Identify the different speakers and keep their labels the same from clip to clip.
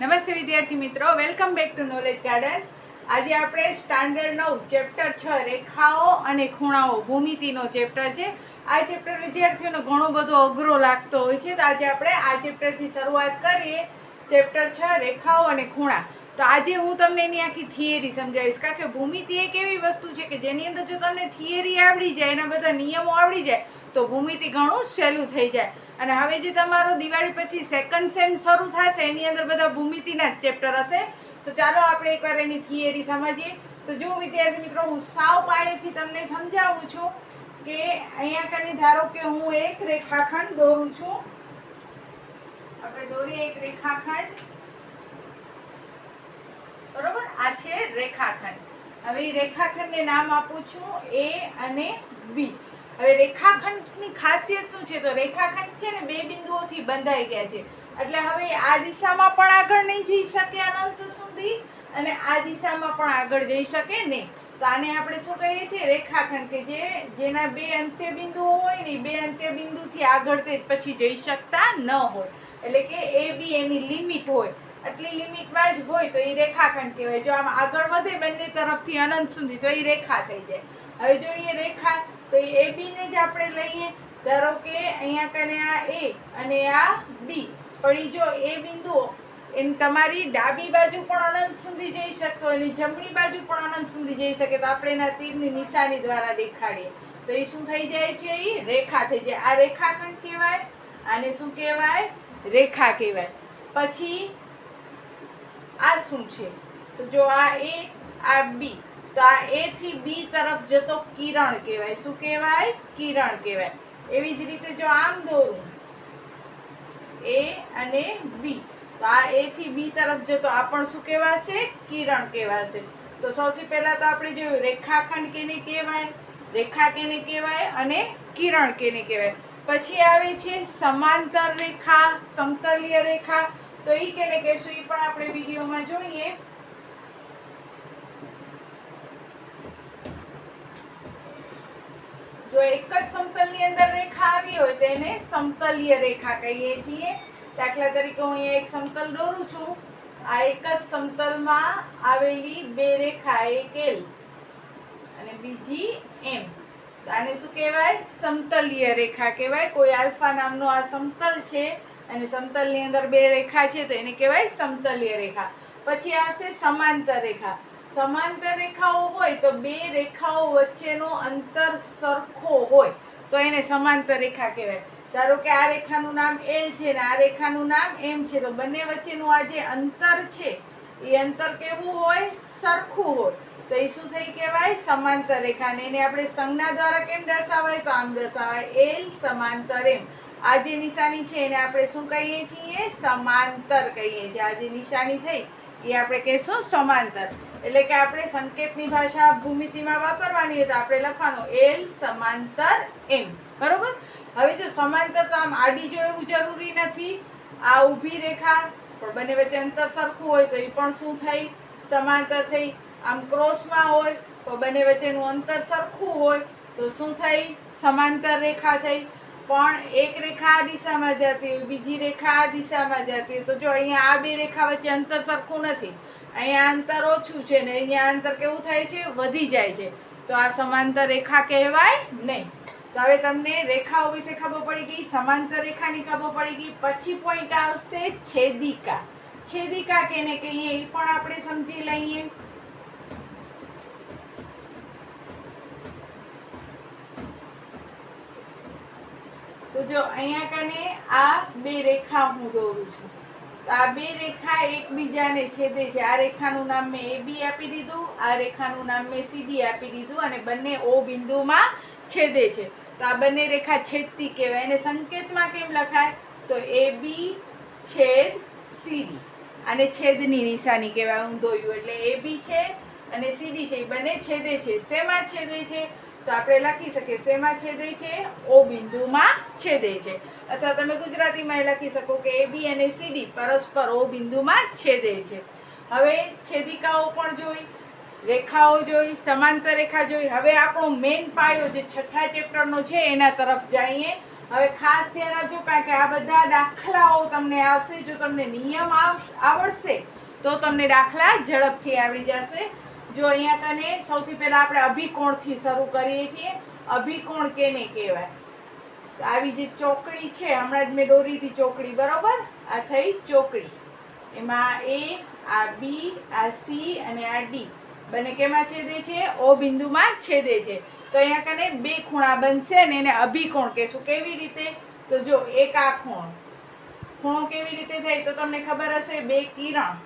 Speaker 1: નમસ્તે વિદ્યાર્થી મિત્રો, welcome back to knowledge garden આજે આપણે સ્ટાન્ડર્ડ નવ ચેપ્ટર છ, રેખાઓ અને ખૂણાઓ, ભૂમિતિનો ચેપ્ટર છે. આ ચેપ્ટર વિદ્યાર્થીઓને ઘણો બધો અઘરો લાગતો હોય છે, તો આજે આપણે આ ચેપ્ટરથી શરૂઆત કરીએ. ચેપ્ટર છ, રેખાઓ અને ખૂણા. તો આજે હું તમને એની આખી થિયરી સમજાવીશ, કારણ કે ભૂમિતિ એક એવી વસ્તુ છે કે જેની અંદર જો તમને થિયરી આવડી જાય, એના બધા નિયમો આવડી જાય, તો ભૂમિતિ ઘણું સહેલું થઈ જાય. અને હવે જે તમારો દિવાળી પછી સેકન્ડ સેમ શરૂ થશે, એની અંદર બધા ભૂમિતિના જ ચેપ્ટર હશે. તો ચાલો આપણે એકવાર એની થિયરી સમજીએ. તો જો વિદ્યાર્થી મિત્રો, હું સાવ પાયેથી તમને સમજાવું છું કે અહીંયા કને ધારો કે હું એક રેખાખંડ દોરું છું. આપણે દોરીએ એક રેખાખંડ. બરોબર? આ છે રેખાખંડ. હવે એ રેખાખંડને નામ આપું છું એ અને બી. હવે રેખાખંડની ખાસિયત શું છે? તો રેખાખંડ છે ને બે બિંદુઓથી બંધાઈ ગયા છે. એટલે હવે આ દિશામાં પણ આગળ નહીં જઈ શકે અનંત સુધી અને આ દિશામાં પણ આગળ જઈ શકે નહીં. તો આને આપણે શું કહીએ છીએ? રેખાખંડ કે જે જેના બે અંત્ય બિંદુઓ હોય ને બે અંત્ય બિંદુથી આગળ તે પછી જઈ શકતા ન હોય. એટલે કે એ બી એની લિમિટ હોય. આટલી લિમિટમાં જ હોય તો એ રેખાખંડ કહેવાય. જો આમ આગળ વધે બંને તરફથી અનંત સુધી તો એ રેખા થઈ જાય. હવે જોઈએ રેખા તો એ બી ને જ આપણે લઈએ. ધારો કે અહીંયા કને આ એ અને આ બી પણ એ જો એ બિંદુઓ એની તમારી ડાબી બાજુ પણ અનંત સુધી જઈ શકતો અને જમણી બાજુ પણ અનંત સુધી જઈ શકે. તો આપણે એના તીરની નિશાની દ્વારા દેખાડીએ. તો એ શું થઈ જાય છે એ રેખા થઈ જાય. આ રેખાખંડ કહેવાય આને શું કહેવાય? રેખા કહેવાય. પછી આ શું છે? તો જો આ એ આ બી તો આ એ થી બી તરફ જતો કિરણ કહેવાય. શું કહેવાય? કિરણ કહેવાય. એવી જ રીતે જો આમ દોરું. એ અને બી તો આ એ થી બી તરફ જતો આ પણ શું કહેવાશે? કિરણ કહેવાશે. તો સૌથી પહેલા તો આપણે જોયું રેખાખંડ કેને કહેવાય? રેખા કેને કહેવાય અને કિરણ કેને કહેવાય? પછી આવે છે સમાંતર રેખા, સમતલીય રેખા. તો એ કેને કહેશું? એ પણ આપણે વિડીયોમાં જોઈએ. જો એક જ સમતલની અંદર રેખા આવી હોય તો એને સમતલીય રેખા કહીએ છીએ. દાખલા તરીકે હું અહીંયા એક સમતલ દોરું છું. આ એક જ સમતલમાં આવેલી બે રેખા, એક એલ અને બીજી એમ આને શું કહેવાય? સમતલીય રેખા કહેવાય. કોઈ આલ્ફા નામનો આ સમતલ છે અને સમતલની અંદર બે રેખા છે તો એને કહેવાય સમતલીય રેખા. પછી આવશે સમાંતર રેખા. સમાંતર રેખાઓ હોય તો બે રેખાઓ વચ્ચેનો અંતર સરખો હોય. તો એને સમાંતર રેખા કહેવાય. ધારો કે આ રેખાનું નામ એલ છે ને આ રેખાનું નામ એમ છે, તો બંને વચ્ચેનું આ જે અંતર છે, એ અંતર કેવું હોય? સરખું હોય. તો એ શું થઈ કહેવાય? સમાંતર રેખા. ને એને આપણે સંજ્ઞા દ્વારા કેમ દર્શાવાય? તો આમ દર્શાવાય. એલ સમાંતર એમ આ જે નિશાની છે, એને આપણે શું કહીએ છીએ? સમાંતર કહીએ છીએ. આ જે નિશાની થઈ, એ આપણે કહીશું સમાંતર. એટલે કે આપણે સંકેતની ભાષા ભૂમિતિમાં વાપરવાની હોય તો આપણે લખવાનું એલ સમાંતર એમ. બરોબર? હવે જો સમાંતર તો આમ આડી જો એવું જરૂરી નથી, આ ઊભી રેખા, પણ બંને વચ્ચે અંતર સરખું હોય તો એ પણ શું થઈ સમાંતર થઈ. આમ ક્રોસમાં હોય તો બંને વચ્ચેનું અંતર સરખું હોય તો શું થઈ સમાંતર રેખા થઈ. પણ એક રેખા આ દિશામાં જતી હોય, બીજી રેખા આ દિશામાં જતી હોય. તો જો અહીંયા આ બે રેખા વચ્ચે અંતર સરખું નથી અહીંયા અંતર ઓછું છે ને અહીંયા અંતર કેવું થાય છે? વધી જાય છે. તો આ સમાંતર રેખા કહેવાય નહીં. તો હવે તમને રેખાઓ વિશે ખબર પડી ગઈ, સમાંતર રેખાની ખબર પડી ગઈ, પછી પોઈન્ટ આવશે છેદિકા. છેદિકા કેને કહીએ એ પણ આપણે સમજી લઈએ. તો જો અહીંયા કને આ બે રેખા હું દોરું છું. તો આ બે રેખા એકબીજાને છેદે છે. આ રેખાનું નામ મેં એ બી આપી દીધું, આ રેખાનું નામ મેં સીડી આપી દીધું અને બંને ઓ બિંદુમાં છેદે છે. તો આ બંને રેખા છેદતી કહેવાય. એને સંકેતમાં કેમ લખાય? તો એ બી છેદ સીડી આને છેદની નિશાની કહેવાય, હું દોયું એટલે એ બી છે અને સીડી છે. એ બંને છેદે છે. શેમાં છેદે છે? તો આપણે લખી શકીએ, શેમાં છેદે છે? ઓ બિંદુમાં છેદે છે. અથવા તમે ગુજરાતીમાં એ લખી શકો કે એ બી અને સીડી પરસ્પર ઓ બિંદુમાં છેદે છે. હવે છેદિકાઓ પણ જોઈ, રેખાઓ જોઈ, સમાંતર રેખા જોઈ. હવે આપણો મેઇન પાયો જે છઠ્ઠા ચેપ્ટરનો છે, એના તરફ જઈએ. હવે ખાસ ધ્યાન રાખજો કારણ કે આ બધા દાખલાઓ તમને આવશે. જો તમને નિયમ આવ- આવડશે, તો તમને દાખલા ઝડપથી આવડી જશે. જો અહીંયા કને, સૌથી પહેલાં આપણે અભિકોણથી શરૂ કરીએ છીએ. અભિકોણ કેને કહેવાય? આવી જે ચોકડી છે, હમણાં જ મેં દોરીથી ચોકડી, બરોબર? આ થઈ ચોકડી. એમાં એ, આ બી, આ સી અને આ ડી. બંને કેમાં છેદે છે? ઓ બિંદુમાં છેદે છે. તો અહીંયા કને બે ખૂણા બનશે ને એને અભિકોણ કહેશું. કેવી રીતે? તો જો, એક આ ખૂણો. ખૂણો કેવી રીતે થાય તો તમને ખબર હશે? બે કિરણ.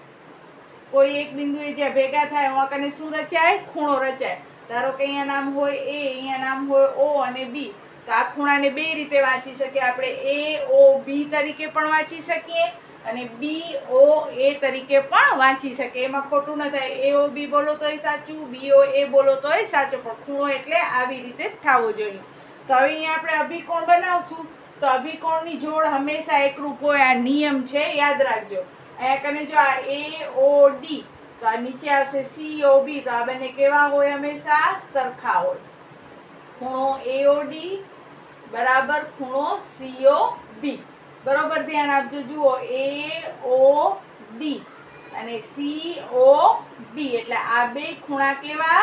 Speaker 1: કોઈ એક બિંદુએ જ્યાં ભેગા થાય હું કને શું રચાય? ખૂણો રચાય. ધારો કે અહીંયા નામ હોય એ, અહીંયા નામ હોય ઓ અને બી. તો આ ખૂણાને બે રીતે વાંચી શકીએ. આપણે એ, ઓ, બી તરીકે પણ વાંચી શકીએ અને બી, ઓ, એ તરીકે પણ વાંચી શકીએ. એમાં ખોટું ન થાય. એ, ઓ, બી બોલો તોય સાચું, બી, ઓ, એ બોલો તોય સાચો. પણ ખૂણો એટલે આવી રીતે થવો જોઈએ. તો હવે અહીંયા આપણે અભિકોણ બનાવશું. તો અભિકોણની જોડ હંમેશા એકરૂપ હોય. આ નિયમ છે, યાદ રાખજો. અહીંયા કને જો આ એ, ઓ, ડી, તો આ નીચે આવશે સી, ઓ, બી. તો આ બંને કેવા હોય? હંમેશા સરખા હોય. ખૂણો એઓડી બરાબર ખૂણો સીઓ બી બરોબર ધ્યાન આપજો, જુઓ એ ઓ ડી અને સી ઓ બી એટલે આ બે ખૂણા કેવા?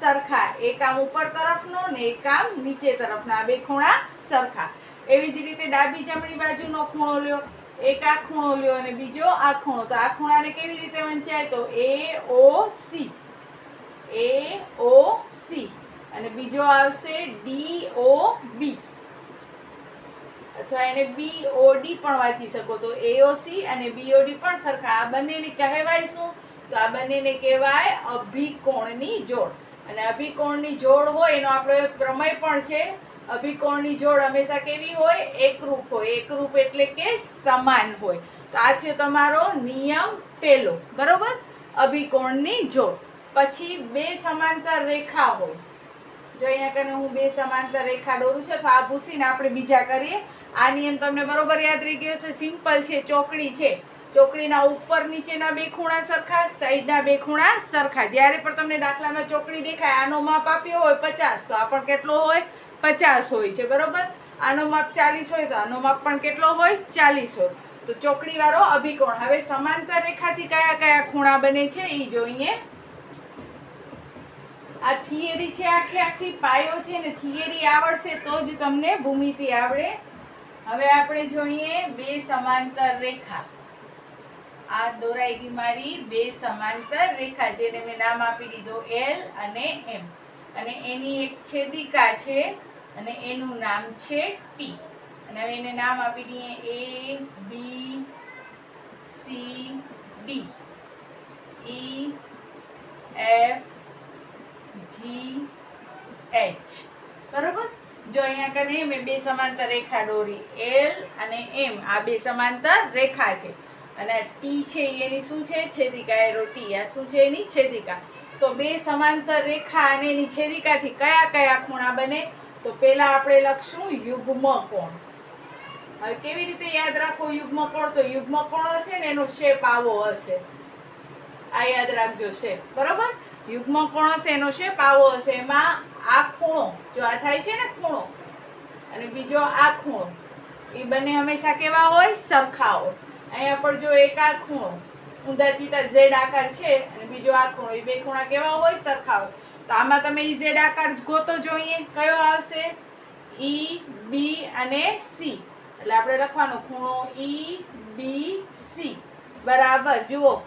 Speaker 1: સરખા. એક આમ ઉપર તરફનો ને એક આમ નીચે તરફનો. આ બે ખૂણા સરખા. એવી જ રીતે ડાબી જમણી બાજુનો ખૂણો લ્યો. એક આ ખૂણો લ્યો અને બીજો આ ખૂણો. તો આ ખૂણાને કેવી રીતે વંચાય? તો એ ઓ સી એ ઓ સી અને બીજો આવશે ડી ઓ બી અથવા એને બી ઓ પણ વાંચી શકો તો એઓસી અને બીઓડી પણ સરખા. આ બંનેને કહેવાય શું? તો આ બંનેને કહેવાય અભિકોણની જોડ. અને અભિકોણની જોડ હોય એનો આપણો પ્રમેય પણ છે. અભિકોણની જોડ હંમેશા કેવી હોય? એકરૂપ હોય. એકરૂપ એટલે કે સમાન હોય. તો આ થયો તમારો નિયમ પહેલો બરોબર? અભિકોણની જોડ. પછી બે સમાંતર રેખા હોય. જો અહીંયા કને હું બે સમાંતર રેખા દોરું છું, તો આ ભૂસીને આપણે બીજા કરીએ. આ નિયમ તમને બરોબર યાદ રહી ગયો છે સિમ્પલ છે, ચોકડી છે. ચોકડીના ઉપર નીચેના બે ખૂણા સરખા, સાઈડના બે ખૂણા સરખા. જ્યારે પણ તમને દાખલામાં ચોકડી દેખાય, આનો માપ આપ્યો હોય પચાસ, તો આ પણ કેટલો હોય? પચાસ હોય છે, બરોબર? આનો માપ ચાલીસ હોય, તો આનો માપ પણ કેટલો હોય? ચાલીસ હોય. તો ચોકડીવાળો અભિકોણ. હવે સમાંતર રેખાથી કયા કયા ખૂણા બને છે એ જોઈએ આ થિયરી છે આખી આખી, પાયો છે ને થિયરી આવડશે તો જ તમને ભૂમિતિ આવડે. હવે આપણે જોઈએ બે સમાંતર રેખા. આ દોરાઈ ગઈ મારી બે સમાંતર રેખા, જેને મેં નામ આપી દીધો એલ અને એમ અને એની એક છેદિકા છે અને એનું નામ છે ટી અને હવે એને નામ આપી દઈએ A B C D E F G H બરોબર? જો અહીંયા કને મેં બે સમાંતર રેખા દોરી એલ અને એમ આ બે સમાંતર રેખા છે. અને ટી છે એની શું છે? છેદિકા એરો ટી આ શું છે એની? છેદિકા. તો બે સમાંતર રેખા અને એની છેદિકાથી કયા કયા ખૂણા બને? તો પહેલાં આપણે લખશું યુગ્મ કોણ હવે કેવી રીતે યાદ રાખો યુગ્મ કોણ તો યુગ્મ કોણ હશે ને એનો શેપ આવો હશે. આ યાદ રાખજો શેપ બરોબર? યુગ્મ કોણ હશે? એનો શેપ આવો હશે. એમાં આ ખૂણો, જો આ થાય છે ને ખૂણો, અને બીજો આ ખૂણો, એ બંને હંમેશા કેવા હોય? સરખા હોય અહીંયા પણ જો એક આ ખૂણો, ઊંધા ચીતા ઝેડ આકાર છે, અને બીજો આ ખૂણો, એ બે ખૂણા કેવા હોય? સરખા હોય તો આમાં તમે ઈ ઝેડ આકાર ગોતો જોઈએ. કયો આવશે? ઈ, બી અને સી. એટલે આપણે લખવાનો ખૂણો ઈ, બી, સી. બરાબર. જુઓ.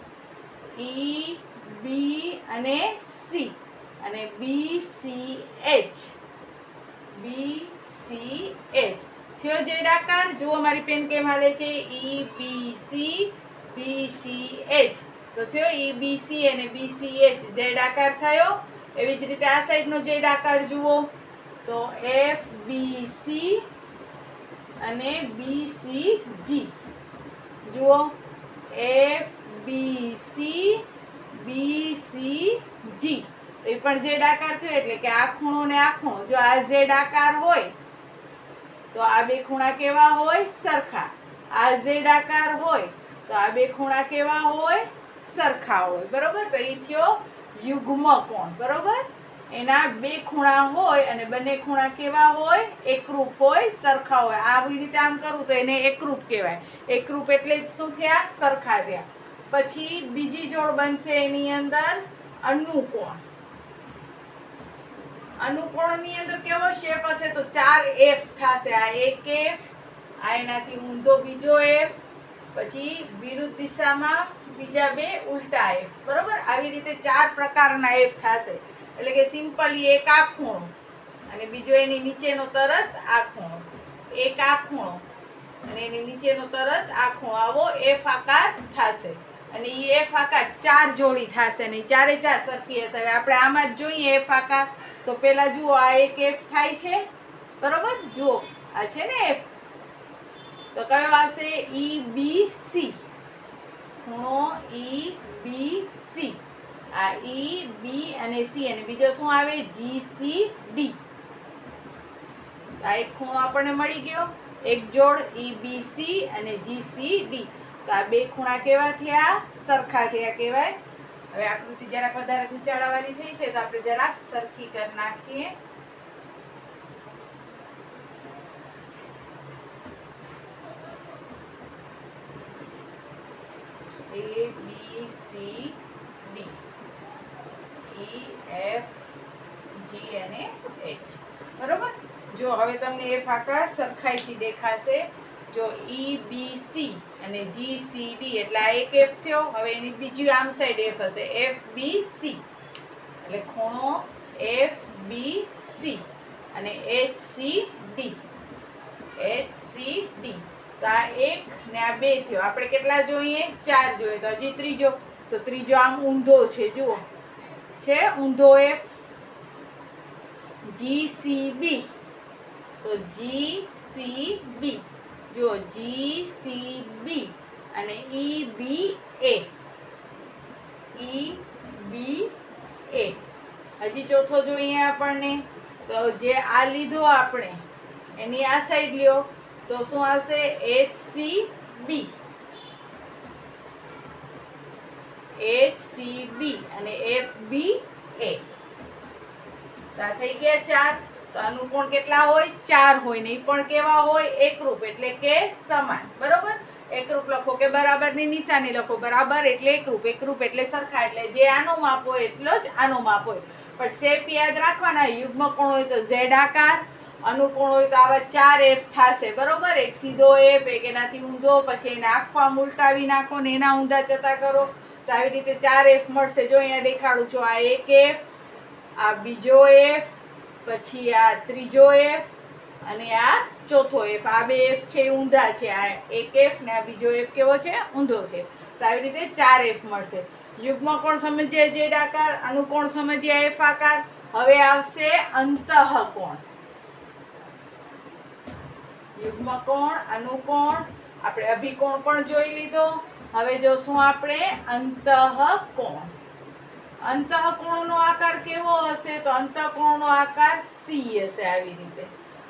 Speaker 1: ઈ બી અને સી અને B C H B C H થયો જેડ આકાર જુઓ મારી પેન કેમ હાલે છે. E B C B C H તો થયો ઈ બી સી અને બી સી એચ ઝેડ આકાર થયો. એવી જ રીતે આ સાઈડનો ઝેડ આકાર જુઓ. તો એફ બી સી અને બી સી જી જુઓ. F B C B C G એ પણ ઝેડ આકાર થયો એટલે કે આ ખૂણો ને આ ખૂણો. જો આ ઝેડ આકાર હોય, તો આ બે ખૂણા કેવા હોય? સરખા. આ ઝેડ આકાર હોય, તો આ બે ખૂણા કેવા હોય? સરખા હોય. બરોબર? તો એ થયો યુગ્મ કોણ બરોબર? એના બે ખૂણા હોય અને બંને ખૂણા કેવા હોય? એકરૂપ હોય, સરખા હોય. આવી રીતે આમ કરું તો એને એકરૂપ કહેવાય. એકરૂપ એટલે શું થયા? સરખા થયા. પછી બીજી જોડ બનશે એની અંદર અનુકોણ. અનુકોણની અંદર કેવો શેપ હશે તો ચાર એફ થશે. આ એક એફ આ એનાથી ઊંધો બીજો એફ પછી વિરુદ્ધ દિશામાં બીજા બે ઉલટા એફ બરોબર? આવી રીતે ચાર પ્રકારના એફ થશે. એટલે કે સિમ્પલી એક આ ખૂણો અને બીજો એની નીચેનો તરત આ ખૂણો એક આ ખૂણો અને એની નીચેનો તરત આ ખૂણો આવો એફ આકાર થશે. અને એ એ આકાર ચાર જોડી થશે નહીં. ચારે ચાર સરખી હશે. હવે આપણે આમાં જ જોઈએ એ ફાંકા. તો પહેલાં જુઓ, આ એક એફ થાય છે. બરોબર? જુઓ. આ છે ને એફ તો કયો આવશે? ઈ બી સી ખૂણો ઈ બી સી આ ઈ બી અને સી અને બીજો શું આવે? જી સી ડી આ એક ખૂણો આપણને મળી ગયો. એક જોડ ઈ બી સી અને જી સી ડી તો આ બે ખૂણા કેવા થયા? સરખા થયા કહેવાય. હવે આકૃતિ જરાક વધારે ગુચાળાવાળી થઈ છે તો આપણે જરાક સરખી કરી નાખીએ. અને એચ બરોબર? જો હવે તમને એ ફાકા સરખાઈથી દેખાશે. જો ઈ બી સી અને જી સી ડી એટલે આ એક એફ થયો. હવે એની બીજી આમ સાઈડ એફ હશે. એફ બી સી એટલે ખૂણો એફ બી સી અને H C D H C D તો આ એક ને આ બે થયો. આપણે કેટલા જોઈએ? ચાર જોઈએ. તો હજી ત્રીજો. તો ત્રીજો આમ ઊંધો છે. જુઓ. છે ઊંધો એફ જી સી બી તો જી સી બી જો જી સી બી અને ઈ બી એ ઈ બી એ હજી ચોથો જોઈએ આપણને. તો જે આ લીધો આપણે, એની આ સાઈડ લ્યો. તો શું આવશે? H C B H C B અને એફ બી એ આ થઈ ગયા ચાર. તો અનુકોણ કેટલા હોય? ચાર હોય ને પણ કેવા હોય? એકરૂપ એટલે કે સમાન. બરોબર? એકરૂપ લખો કે બરાબરની નિશાની લખો. બરાબર એટલે એકરૂપ એકરૂપ એટલે સરખા. એટલે જે આનો માપ હોય એટલો જ આનો માપ હોય. પણ શેપ યાદ રાખવાના. યુગ્મ કોણ હોય તો ઝેડ આકાર. અનુકોણ હોય તો આવા ચાર એફ થશે. બરોબર? એક સીધો એફ એક એનાથી ઊંધો. પછી એને આખો ઉલટાવી નાખો ને એના ઊંધા જતા કરો. તો આવી રીતે ચાર એફ મળશે. જો અહીંયા દેખાડું છું. આ એક એફ આ બીજો એફ પછી આ ત્રીજો એફ અને આ ચોથો એફ આ બે એફ છે ઊંધા છે. આ એક એફ ને આ બીજો એફ કેવો છે? ઊંધો છે. તો આવી રીતે ચાર એફ મળશે. યુગ્મ કોણ સમજ્યા જેડ આકાર? અનુકોણ સમજ્યા એફ આકાર? હવે આવશે અંતઃકોણ યુગ્મ કોણ, અનુકોણ, આપણે અભિકોણ પણ જોઈ લીધો. હવે જોશું આપણે અંતઃકોણ અંતઃકોણનો આકાર કેવો હશે તો અંતઃકોણનો આકાર સી હશે આવી રીતે.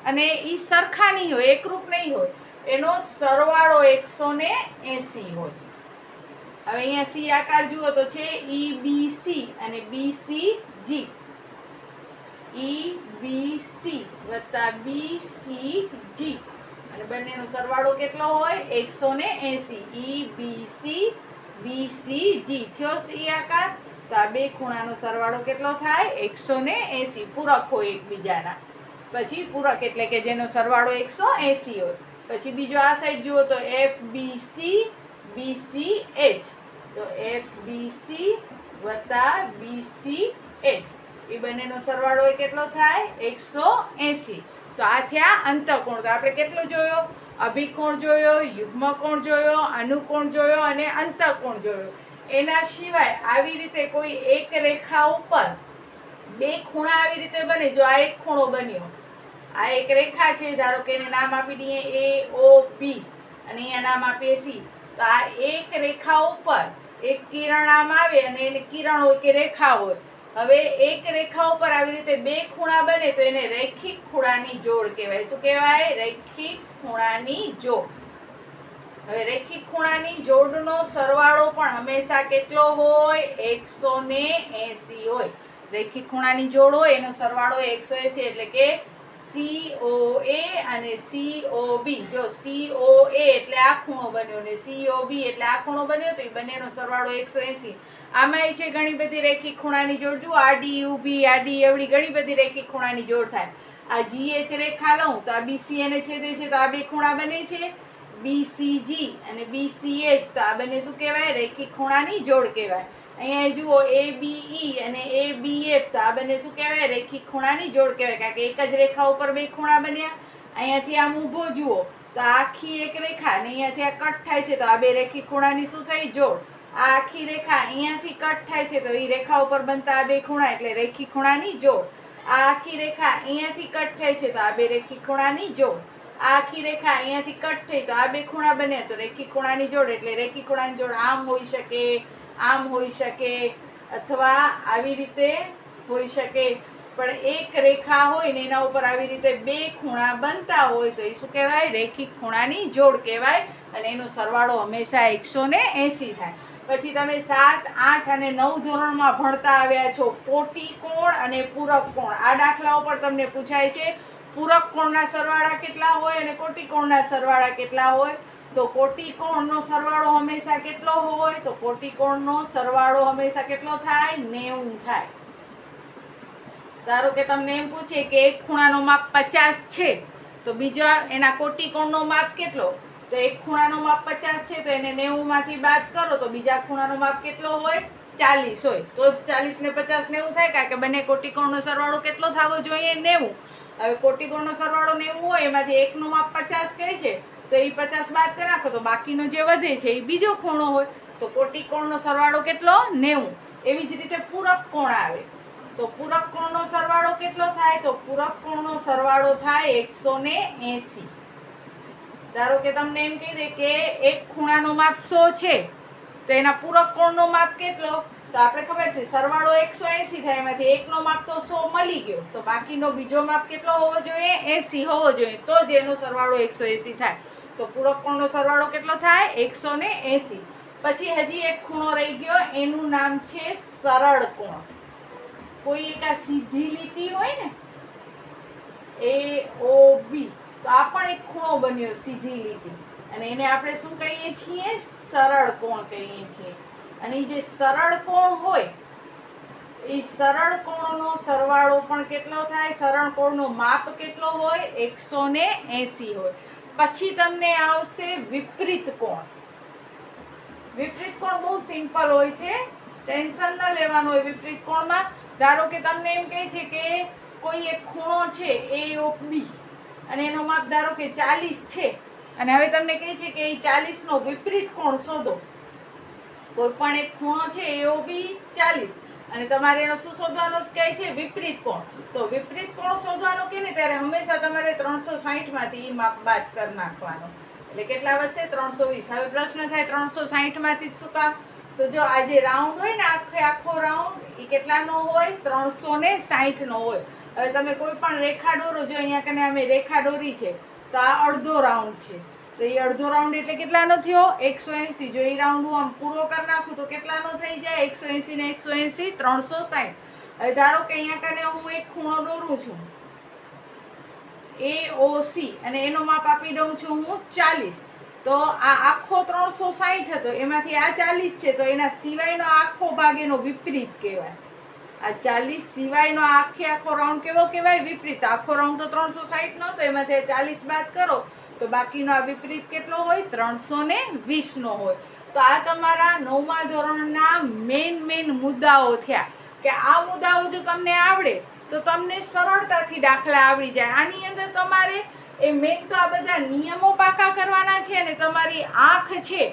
Speaker 1: અને એ સરખા નહીં હોય, એકરૂપ નહીં હોય. એનો સરવાળો એકસો ને એસી હોય. હવે અહીંયા સી આકાર જુઓ તો છે ઈ બી સી અને બી સી જી. ઈ બી સી વત્તા બી સી જી. અને બંનેનો સરવાળો કેટલો હોય? એકસો ને એસી. ઈ બી સી બી સી જી. થયો સી આકાર? તો આ બે ખૂણાનો સરવાળો કેટલો થાય? એકસો ને એસી. પૂરક હોય એકબીજાના. પછી પૂરક એટલે કે જેનો સરવાળો એકસો એસી હોય. પછી બીજો આ સાઈડ જુઓ તો F B C B C H તો એફ બી સી વત્તા બી સી એચ એ બંનેનો સરવાળો એ કેટલો થાય? એકસો એસી. તો આ થયા અંતકોણ. તો આપણે કેટલો જોયો? અભિકોણ જોયો, યુગ્મકોણ જોયો, અનુકોણ જોયો અને અંતકોણ જોયો. એના સિવાય આવી રીતે કોઈ એક રેખા ઉપર બે ખૂણા આવી રીતે બને, જો આ એક ખૂણો બન્યો, આ એક રેખા છે, ધારો કે એને નામ આપી દઈએ એ ઓ પી અને અહીંયા નામ આપીએ સી તો આ એક રેખા ઉપર એક કિરણ આમ આવે અને એને કિરણ હોય કે રેખા હોય. હવે એક રેખા ઉપર આવી રીતે બે ખૂણા બને તો એને રૈખિક ખૂણાની જોડ કહેવાય. શું કહેવાય? રૈખિક ખૂણાની જોડ. હવે રૈખિક ખૂણાની જોડનો સરવાળો પણ હંમેશા કેટલો હોય? એકસો ને એસી હોય. રેખી ખૂણાની જોડ હોય, એનો સરવાળો એકસો એસી એટલે કે સી એ અને સીઓ બી જો સી એ એટલે આ ખૂણો બન્યો ને સીઓ બી એટલે આ ખૂણો બન્યો, તો એ બંનેનો સરવાળો એકસો એસી. આમાંય છે ઘણી બધી રેખી ખૂણાની જોડ. જુઓ આડી ઊભી આડી એવડી ઘણી બધી રેખી ખૂણાની જોડ થાય. આ જીએચ રેખા લઉં, તો આ બીસી એને છેદે છે, તો આ બે ખૂણા બને છે. બીસીજી અને બીસીએચ તો આ બંને શું કહેવાય? રેખી ખૂણાની જોડ કહેવાય. અહીંયા જુઓ એ બીઈ અને એ બી એફ તો આ બંને શું કહેવાય? રેખી ખૂણાની જોડ કહેવાય, કારણ કે એક જ રેખા ઉપર બે ખૂણા બન્યા. અહીંયાથી આમ ઊભો જુઓ, તો આખી એક રેખા અને અહીંયાથી આ કટ થાય છે, તો આ બે રેખી ખૂણાની શું થઈ? જોડ. આ આખી રેખા અહીંયાથી કટ થાય છે, તો એ રેખા ઉપર બનતા આ બે ખૂણા, એટલે રેખી ખૂણાની જોડ. આ આખી રેખા અહીંયાથી કટ થાય છે, તો આ બે રેખી ખૂણાની જોડ. આખી રેખા અહીંયાથી કટ થઈ તો આ બે ખૂણા બન્યા તો રેખી ખૂણાની જોડ એટલે રેખી ખૂણાની જોડ આમ હોઈ શકે, આમ હોઈ શકે અથવા આવી રીતે હોઈ શકે. પણ એક રેખા હોય ને એના ઉપર આવી રીતે બે ખૂણા બનતા હોય તો એ શું કહેવાય? રેખી ખૂણાની જોડ કહેવાય અને એનો સરવાળો હંમેશા એકસો ને એંસી થાય. પછી તમે સાત, આઠ અને નવ ધોરણમાં ભણતા આવ્યા છો. કોટી કોણ અને પૂરક કોણ? આ દાખલાઓ પર તમને પૂછાય છે પૂરક કોણના સરવાળા કેટલા હોય અને કોટી કોણના સરવાળા કેટલા હોય? તો કોટી કોણનો સરવાળો હંમેશા કેટલો હોય? તો કોટી કોણનો સરવાળો હંમેશા કેટલો થાય? નેવું થાય. ધારો કે તમને એમ પૂછે કે એક ખૂણાનો માપ પચાસ છે, તો બીજા એના કોટી કોણનો માપ કેટલો? તો એક ખૂણાનો માપ પચાસ છે, તો એને નેવુંમાંથી બાદ કરો, તો બીજા ખૂણાનો માપ કેટલો હોય? ચાલીસ હોય. તો ચાલીસ ને પચાસ નેવું થાય, કારણ કે બંને કોટી કોણનો સરવાળો કેટલો થવો જોઈએ? નેવું. હવે કોટી કોણનો સરવાળો નેવું હોય, એમાંથી એકનું માપ પચાસ કહે છે, તો એ પચાસ બાદ કરી નાખો તો બાકીનો જે વધે છે એ બીજો ખૂણો હોય. તો કોટી કોણનો સરવાળો કેટલો? નેવું. એવી જ રીતે પૂરક કોણ આવે? તો પૂરક કોણનો સરવાળો કેટલો થાય? તો પૂરક કોણનો સરવાળો થાય એકસો એસી. ધારો કે તમને એમ કહી દે કે એક ખૂણાનો માપ સો છે, તો એના પૂરક કોણનો માપ કેટલો? તો આપણે ખબર છે, સરવાળો એકસો એસી થાય એમાંથી. એકનો માપ તો સો મળી ગયો. તો બાકીનો બીજો માપ કેટલો હોવો જોઈએ? એસી હોવો જોઈએ. તો જ એનો સરવાળો એકસો એસી થાય. તો પૂરક કોણનો સરવાળો કેટલો થાય? એકસો ને પછી હજી એક ખૂણો રહી ગયો. એનું નામ છે સરળ કોણ. કોઈ એક આ સીધી લીટી હોય ને? એ ઓ બી. તો આ પણ એક ખૂણો બન્યો સીધી લીટી. અને એને આપણે શું કહીએ છીએ? સરળ કોણ કહીએ છીએ? અને જે સરળ કોણ હોય એ સરળ કોણનો સરવાળો પણ કેટલો થાય? સરળ કોણનો માપ કેટલો હોય? એકસો એસી હોય. પછી તમને આવશે વિપરીત કોણ. વિપરીત કોણ બહુ સિમ્પલ હોય છે. ટેન્શન ન લેવાનું હોય વિપરીત કોણમાં. ધારો કે તમને એમ કહે છે કે કોઈ એક ખૂણો છે એ ઓફ બી અને એનો માપ ધારો કે ચાલીસ છે. અને હવે તમને કહે છે કે એ ચાલીસનો વિપરીત કોણ શોધો. કોઈ પણ એક ખૂણો છે એઓ બી ચાલીસ. અને તમારે એનો શું શોધવાનો કહે છે, વિપરીત કોણ? તો વિપરીત કોણ શોધવાનો કે ને ત્યારે હંમેશા તમારે ત્રણસો માંથી માપ બાદ કરી નાખવાનો. એટલે કેટલા વધશે? ત્રણસો વીસ. હવે પ્રશ્ન થાય, ત્રણસો સાહીઠમાંથી જ શું કામ તો જો આ જે રાઉન્ડ હોય ને, આખે આખો રાઉન્ડ એ કેટલાનો હોય? ત્રણસો ને સાહીઠનો હોય. હવે તમે કોઈ પણ રેખા દોરો જો અહીંયા કને અમે રેખા દોરી છે, તો આ અડધો રાઉન્ડ છે. તો એ અડધો રાઉન્ડ એટલે કેટલાનો થયો? એકસો એંસી. જો એ રાઉન્ડ હું આમ પૂરો કરી નાખું તો કેટલાનો થઈ જાય? એકસો એંસી ને એકસો એંસી, ત્રણસો સાઠ હવે ધારો કે અહીંયા કને હું એક ખૂણો દોરું છું. એ ઓ સી અને એનો માપ આપી દઉં છું હું ચાલીસ. તો આ આખો ત્રણસો સાહીઠ હતો. એમાંથી આ ચાલીસ છે, તો એના સિવાયનો આખો ભાગ એનો વિપરીત કહેવાય. આ ચાલીસ સિવાયનો આખે આખો રાઉન્ડ કેવો કહેવાય? વિપરીત. આખો રાઉન્ડ તો ત્રણસો સાઠ હતો. એમાંથી ચાલીસ બાદ કરો. તો બાકીનો આ વિપરીત કેટલો હોય? ત્રણસો ને વીસનો હોય. તો આ તમારા નવમા ધોરણના મેઇન મેઇન મુદ્દાઓ થયા. કે આ મુદ્દાઓ જો તમને આવડે, તો તમને સરળતાથી દાખલા આવડી જાય. આની અંદર તમારે એ મેઇન તો આ બધા નિયમો પાકા કરવાના છે અને તમારી આંખ છે,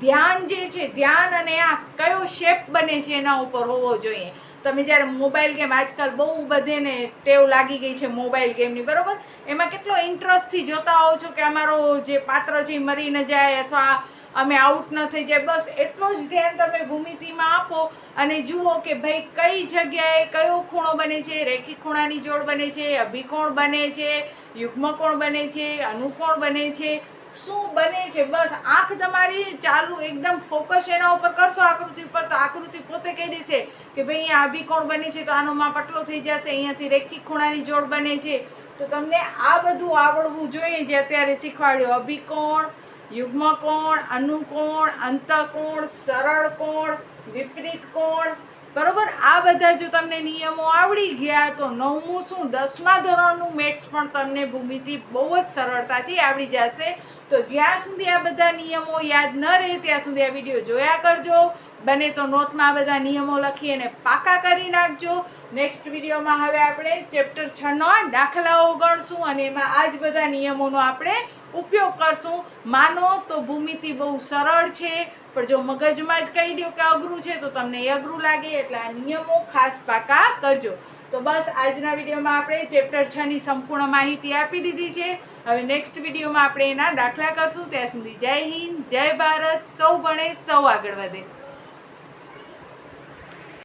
Speaker 1: ધ્યાન જે છે, ધ્યાન અને આંખ કયો શેપ બને છે એના ઉપર હોવો જોઈએ. તમે જ્યારે મોબાઈલ ગેમ આજકાલ બહુ બધેને ટેવ લાગી ગઈ છે મોબાઈલ ગેમની, બરાબર? એમાં કેટલો ઇન્ટરેસ્ટથી જોતા હોવ છો કે અમારો જે પાત્ર છે એ મરી ન જાય અથવા અમે આઉટ ન થઈ જાય? બસ એટલું જ ધ્યાન તમે ભૂમિતિમાં આપો અને જુઓ કે ભાઈ કઈ જગ્યાએ કયો ખૂણો બને છે? રેખી ખૂણાની જોડ બને છે, અભિકોણ બને છે, યુગ્મ કોણ બને છે, અનુકોણ બને છે? શું બને છે? બસ આંખ તમારી ચાલુ એકદમ ફોકસ એના ઉપર કરશો આકૃતિ ઉપર, તો આકૃતિ પોતે કહી દેશે કે ભાઈ અહીંયા અભિકોણ બને છે? તો આનો માપ આટલો થઈ જશે, અહીંયાથી રેખી ખૂણાની જોડ બને છે. તો તમને આ બધું આવડવું જોઈએ જે અત્યારે શીખવાડ્યું. અભિકોણ યુગ્મકોણ અનુકોણ અંતકોણ સરળ કોણ, વિપરીત કોણ બરોબર? આ બધા જો તમને નિયમો આવડી ગયા તો નવમું શું? દસમા ધોરણનું મેથ્સ પણ તમને ભૂમિતિ બહુ જ સરળતાથી આવડી જશે. તો જ્યાં સુધી આ બધા નિયમો યાદ ન રહે, ત્યાં સુધી આ વીડિયો જોયા કરજો. બને તો નોટમાં આ બધા નિયમો લખી અને પાકા કરી નાખજો. નેક્સ્ટ વિડીયોમાં હવે આપણે ચેપ્ટર છનો દાખલાઓ ગણશું અને એમાં આ જ બધા નિયમોનો આપણે ઉપયોગ કરશું. માનો તો ભૂમિતિ બહુ સરળ છે. પણ જો મગજમાં જ કહી દો કે અઘરું છે, તો તમને એ અઘરું લાગે, એટલે આ નિયમો ખાસ પાકા કરજો. તો બસ આજના વિડીયોમાં આપણે ચેપ્ટર છની સંપૂર્ણ માહિતી આપી દીધી છે. હવે નેક્સ્ટ વિડીયોમાં આપણે એના દાખલા કરશું. ત્યાં સુધી જય હિન્દ, જય ભારત, સૌ ભણે, સૌ આગળ વધે.